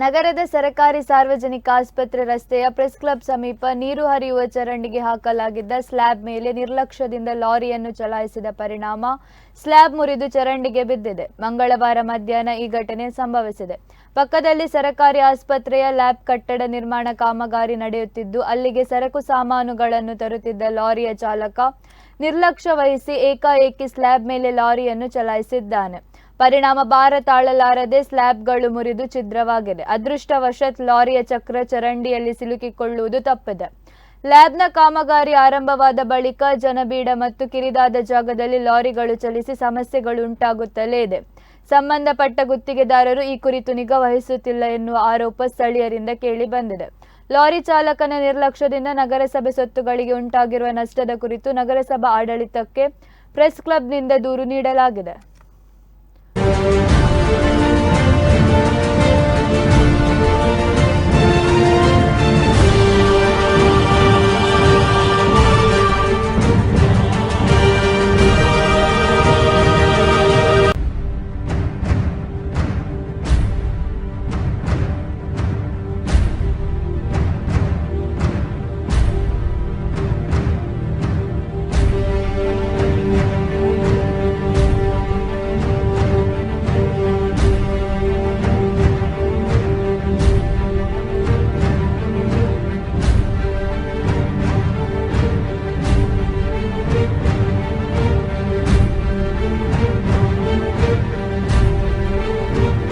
ನಗರದ ಸರಕಾರಿ ಸಾರ್ವಜನಿಕ ಆಸ್ಪತ್ರೆ ರಸ್ತೆಯ ಪ್ರೆಸ್ ಕ್ಲಬ್ ಸಮೀಪ ನೀರು ಹರಿಯುವ ಚರಂಡಿಗೆ ಹಾಕಲಾಗಿದ್ದ ಸ್ಲ್ಯಾಬ್ ಮೇಲೆ ನಿರ್ಲಕ್ಷ್ಯದಿಂದ ಲಾರಿಯನ್ನು ಚಲಾಯಿಸಿದ ಪರಿಣಾಮ ಸ್ಲ್ಯಾಬ್ ಮುರಿದು ಚರಂಡಿಗೆ ಬಿದ್ದಿದೆ. ಮಂಗಳವಾರ ಮಧ್ಯಾಹ್ನ ಈ ಘಟನೆ ಸಂಭವಿಸಿದೆ. ಪಕ್ಕದಲ್ಲಿ ಸರಕಾರಿ ಆಸ್ಪತ್ರೆಯ ಲ್ಯಾಬ್ ಕಟ್ಟಡ ನಿರ್ಮಾಣ ಕಾಮಗಾರಿ ನಡೆಯುತ್ತಿದ್ದು, ಅಲ್ಲಿಗೆ ಸರಕು ಸಾಮಾನುಗಳನ್ನು ತರುತ್ತಿದ್ದ ಲಾರಿಯ ಚಾಲಕ ನಿರ್ಲಕ್ಷ್ಯ ವಹಿಸಿ ಏಕಾಏಕಿ ಸ್ಲ್ಯಾಬ್ ಮೇಲೆ ಲಾರಿಯನ್ನು ಚಲಾಯಿಸಿದ್ದಾನೆ. ಪರಿಣಾಮ ಭಾರ ತಾಳಲಾರದೆ ಸ್ಲ್ಯಾಬ್ಗಳು ಮುರಿದು ಛಿದ್ರವಾಗಿದೆ. ಅದೃಷ್ಟವಶತ್ ಲಾರಿಯ ಚಕ್ರ ಚರಂಡಿಯಲ್ಲಿ ಸಿಲುಕಿಕೊಳ್ಳುವುದು ತಪ್ಪಿದೆ. ಲ್ಯಾಬ್ನ ಕಾಮಗಾರಿ ಆರಂಭವಾದ ಬಳಿಕ ಜನಬೀಡ ಮತ್ತು ಕಿರಿದಾದ ಜಾಗದಲ್ಲಿ ಲಾರಿಗಳು ಚಲಿಸಿ ಸಮಸ್ಯೆಗಳು ಉಂಟಾಗುತ್ತಲೇ ಇದೆ. ಸಂಬಂಧಪಟ್ಟ ಗುತ್ತಿಗೆದಾರರು ಈ ಕುರಿತು ನಿಗಾ ವಹಿಸುತ್ತಿಲ್ಲ ಎನ್ನುವ ಆರೋಪ ಸ್ಥಳೀಯರಿಂದ ಕೇಳಿ ಬಂದಿದೆ. ಲಾರಿ ಚಾಲಕನ ನಿರ್ಲಕ್ಷ್ಯದಿಂದ ನಗರಸಭೆ ಸೊತ್ತುಗಳಿಗೆ ಉಂಟಾಗಿರುವ ನಷ್ಟದ ಕುರಿತು ನಗರಸಭಾ ಆಡಳಿತಕ್ಕೆ ಪ್ರೆಸ್ ಕ್ಲಬ್ನಿಂದ ದೂರು ನೀಡಲಾಗಿದೆ.